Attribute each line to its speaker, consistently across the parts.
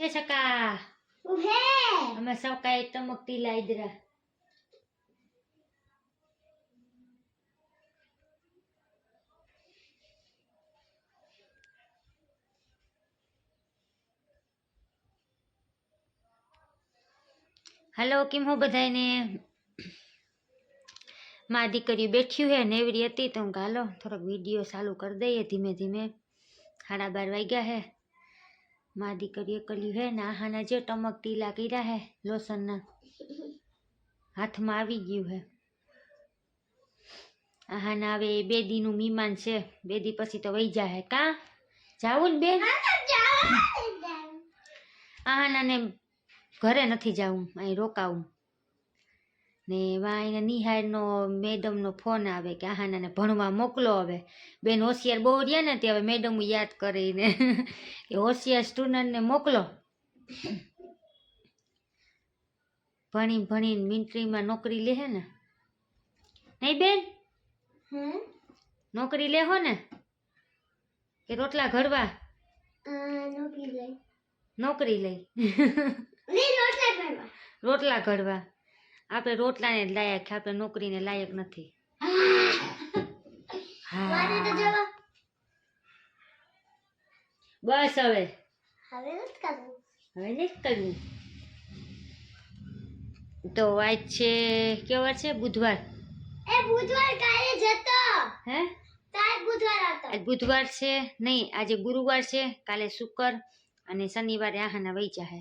Speaker 1: એ સકા
Speaker 2: ઉભે
Speaker 1: અમે સકાએ ટમકતી લાઈદરા હાલો કેમ હો બધાયને માં દીકરી બેઠ્યું હે નેવરી હતી તો હું કહું, હાલો થોડોક વીડિયો ચાલુ કરી દઈએ ધીમે ધીમે સાડા બાર વાગ્યા હે માં દીકરી કર્યું હે ને આહાના જે ટમક ટીલા કર્યા હે લોસનના હાથમાં આવી ગયું હે. આહાના હવે બે દીનું મીમાન છે. બે દી પછી તો વહી જાય કા? જાવું ને બેન? આહાનાને ઘરે નથી જાવું અહીં રોકાવું. ને વા એને નિહાળનો મેડમનો ફોન આવે કે આહાનાને ભણવા મોકલો હવે. બેન હોશિયાર બહુ રહ્યા ને તે હવે મેડમ યાદ કરીને. કે હોશિયાર સ્ટુડન્ટને મોકલો. ભણી ભણીને મિલિટરીમાં નોકરી લે ને. નહીં બેન?
Speaker 2: હમ?
Speaker 1: નોકરી લેહો ને? કે રોટલા ઘડવા
Speaker 2: લઈ.
Speaker 1: નોકરી લઈ.
Speaker 2: રોટલા
Speaker 1: ઘડવા આપણે રોટલાને જ લાયક છે આપણે નોકરીને લાયક નથી. બસ હવે.
Speaker 2: હવે નથી કરવું.
Speaker 1: તો આજ છે કેવો છે? બુધવાર.
Speaker 2: એ બુધવાર કાલે જતો
Speaker 1: હે?
Speaker 2: કાલ બુધવાર હતો.
Speaker 1: આજ બુધવાર છે? નહીં આજે ગુરુવાર છે. કાલે શુક્ર અને શનિવારે આહાના વૈચા હે.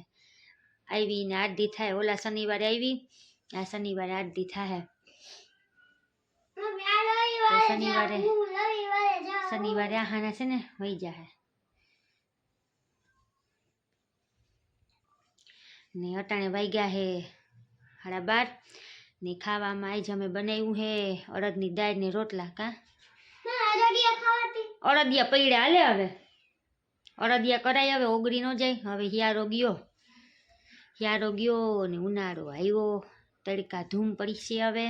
Speaker 1: આવી ને આઠ દી થાય ઓલા શનિવારે આવી. આ શનિવારે દી થાય તો શનિવારે-. શનિવારે આહાના છે ને વહી જાય ને અટાણે વાગ્યા હે સાડા બાર ને ખાવામાં આજ અમે બનાવ્યું હે અડદની દાળ ને રોટલા કા અડદિયા પૈડા હાલે હવે અડદિયા કરાય હવે ઓગળી ન જાય હવે હિયારો ગયો હિયારો ગયો ને ઉનાળો આવ્યો તડકા ધૂમ પડી છે હવે.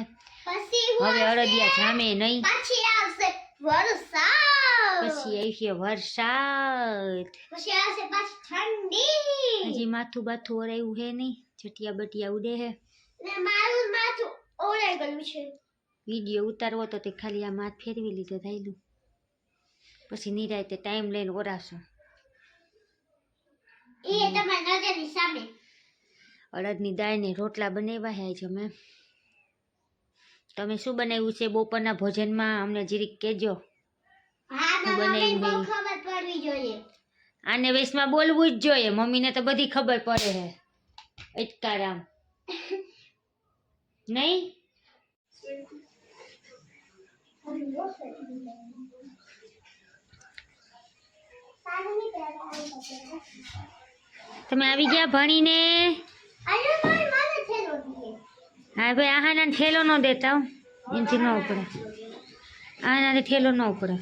Speaker 1: હવે અડદિયા જામે નહીં.
Speaker 2: પછી આવશે વરસાદ.
Speaker 1: પછી આવશે વરસાદ.
Speaker 2: પછી આવશે પાછી ઠંડી.
Speaker 1: હજી માથું બાથું ઓરાયું હે નહીં. ચટિયા બટિયા ઉડે હે.
Speaker 2: મારું માથું ઓળાઈ ગયું છે.
Speaker 1: વીડિયો ઉતારવો તો તે ખાલી આ માથ ફેરવી લીધો થયેલું પછી નિરાયતે ટાઈમ લઈને ઓરાશું
Speaker 2: એ તમારી નજરની સામે.
Speaker 1: અડદની દાળ ને રોટલા બનાવ્યા હે આજે અમે. તમે શું બનાવ્યું છે બપોરના ભોજનમાં? અમને જરીક કહેજો. આને વેશમાં બોલવું જ જોઈએ. મમ્મીને તો બધી ખબર પડે હે. અટકારામ. નહીં? તમે આવી ગયા ભણીને?
Speaker 2: થેલો
Speaker 1: હા ભાઈ આહાના ઠેલો ન દેતા હો. એનથી ન ઉપડે. આહાના ઠેલો ન ઉપડે.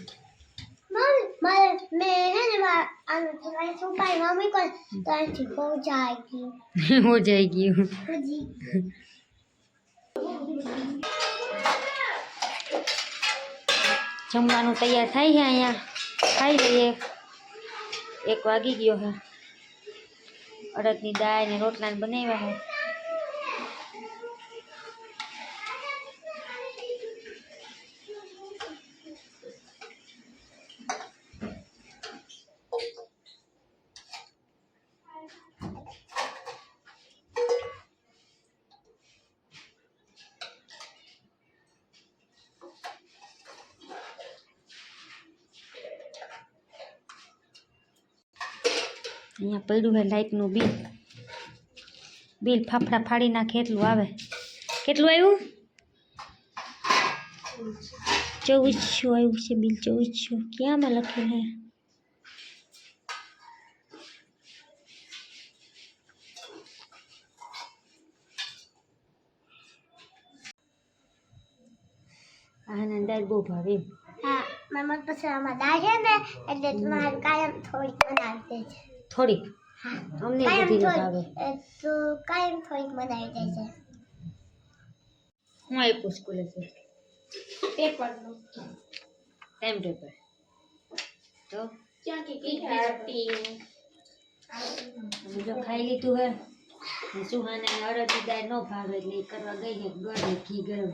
Speaker 2: હે
Speaker 1: હો ગયું.
Speaker 2: હજી.
Speaker 1: જમવાનું તૈયાર થાય છે અહીંયા? ખાઈ લઈએ. એક વાગી ગયો છે અડદની દાળ ને રોટલા બનાવ્યા છે અહીંયા પડ્યું છે લાઇટનું બિલ. બિલ ફાફડા ફાડી નાખે એટલું આવે. કેટલું આવ્યું? ચોવીસો આવ્યું છે બિલ, ચોવીસો. ક્યાંમાં લખેલું હે? આનંદ દાળ બહુ ભાવે. એમ.
Speaker 2: હા, મારા મન પછી આમાં દાળ છે ને, એટલે તમારે કાયમ થોડીક બનાવી દે છે.
Speaker 1: થોડીક.
Speaker 2: હા
Speaker 1: અમને
Speaker 2: કાયમ
Speaker 1: બધી ન ભાવે
Speaker 2: થોડીક એ તો કાયમ થોડીક બનાવી દે છે.
Speaker 1: હું આપ્યું સ્કૂલે છે
Speaker 2: પેપરનું
Speaker 1: ટાઈમ ટેબલ તો?
Speaker 2: ક્યાં કે
Speaker 1: અમે જો ખાઈ લીધું હે. ને સુહાને અડદની દાળ ન ભાવે એટલે એ કરવા ગઈ છે ગરમ ઘી ગરમ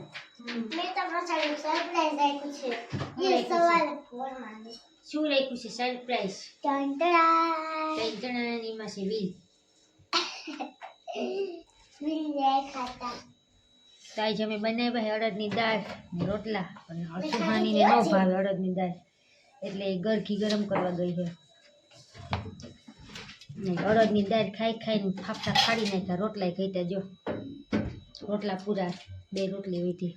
Speaker 2: મેં તો પાછળ સરપ્રાઈઝ આપ્યું છે. એ સવારે ફોનમાં
Speaker 1: શું રાખ્યું છે? સરપ્રાઈઝ
Speaker 2: ટંટરા
Speaker 1: ત્રણ જણાની માં છે વીલ
Speaker 2: વિલે ખાતા
Speaker 1: તો આજે અમે બનાવ્યા અડદની દાળ ને રોટલા અને સુહાનીને ન ભાવે અડદની દાળ. એટલે એ ગરખી ગરમ કરવા ગઈ છે. ને અડદની દાળ ખાઈ ખાઈને ફાફડા ફાડી નાખ્યા રોટલા ખાઈ જો. રોટલા પૂરા બે રોટલી વીધી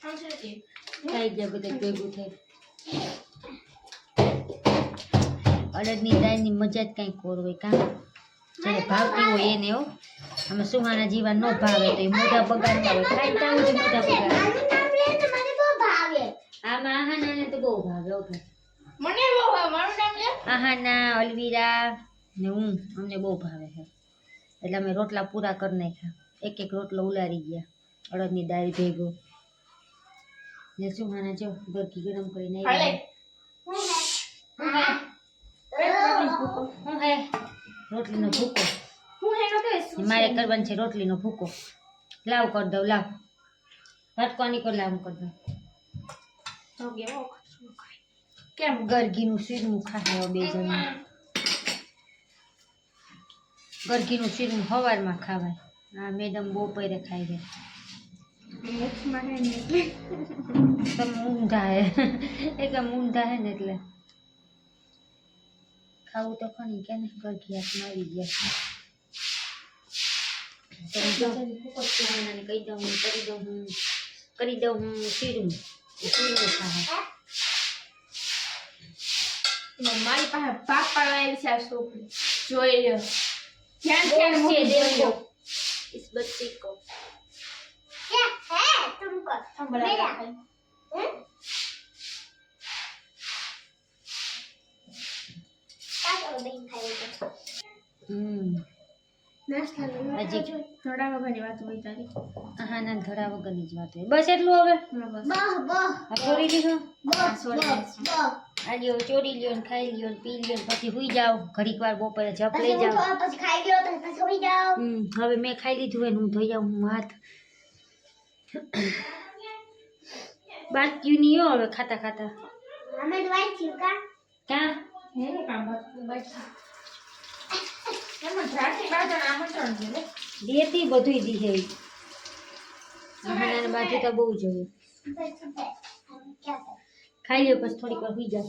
Speaker 1: ખાઈ ગયા બધા ભેગું થઈ અડદની દાળની મજા જ કંઈક ઓર હોય કાં? ભાવ ભાવતી હોય એને હો? અમે સુહાના જીવા ન ભાવે તો એ મોઢા બગાડતા હોય. ખાઈ ત્યાં સુધી મોઢા બગાડે. આમાં આહાનાને તો બહુ ભાવે ઓકે
Speaker 2: મને બહુ ભાવે મારું નામ લે?
Speaker 1: આહાના અલવીરા ને હું અમને બહુ ભાવે છે. એટલે અમે રોટલા પૂરા કરી નાખ્યા. એક એક રોટલો ઉલારી ગયા. અડદની દાળ ભેગો. ને સુહાના જો ગરકી ગરમ કરીને ભૂકો. હું હે? રોટલીનો ભૂકો. મારે કરવાનું છે રોટલીનો ભૂકો. લાવ કર દઉં લાવ. ભટકોની કર લાવ કર દઉં.
Speaker 2: કેમ
Speaker 1: ગરગીનું શીરનું ખાય બે જણ? ગરગીનું શીરનું સવારમાં ખાવાય. આ મેડમ બપોરે ખાઈ જાય તમે ઊંધા હે. એકદમ ઊંધા હે ને એટલે. ખાવું તો ખરી કે ને ગરગી હાથમાં આવી ગયા તમે જો સુહાનાને કહી દઉં હું કરી દઉં હું કરી દઉં હું શીરું શીરું ખાવા
Speaker 3: મારી પાસે પાક પાડવા આવી છે આ છોકરી જોઈ લ્યો ધ્યાન ધ્યાન
Speaker 1: છે
Speaker 3: મૂકી
Speaker 1: દેખો
Speaker 3: જોઈ
Speaker 1: इस बच्चे को
Speaker 2: क्या है तुमको
Speaker 3: સંભળાય
Speaker 2: मेरा
Speaker 1: હજી
Speaker 3: થોડા વગરની
Speaker 1: જ વાત બસ એટલું હવે ચોરી લીધું ચોરી લ્યો ને ખાઈ લ્યો ને પી લ્યો પછી હુઈ જાવ ઘડીક વાર બપોરે જપ લઈ જાવ હવે મેં ખાઈ લીધું હોય હું ધોઈ જાઉં હું હાથ બાકી નહીં હવે ખાતા ખાતા ક્યાં?
Speaker 3: એનું કામ હતું બસ એમાં
Speaker 1: દેતી બધું દી છે બાજુ તો બહુ જોઈએ ખાઈ લે પછી થોડીક વાર સુઈ જાઓ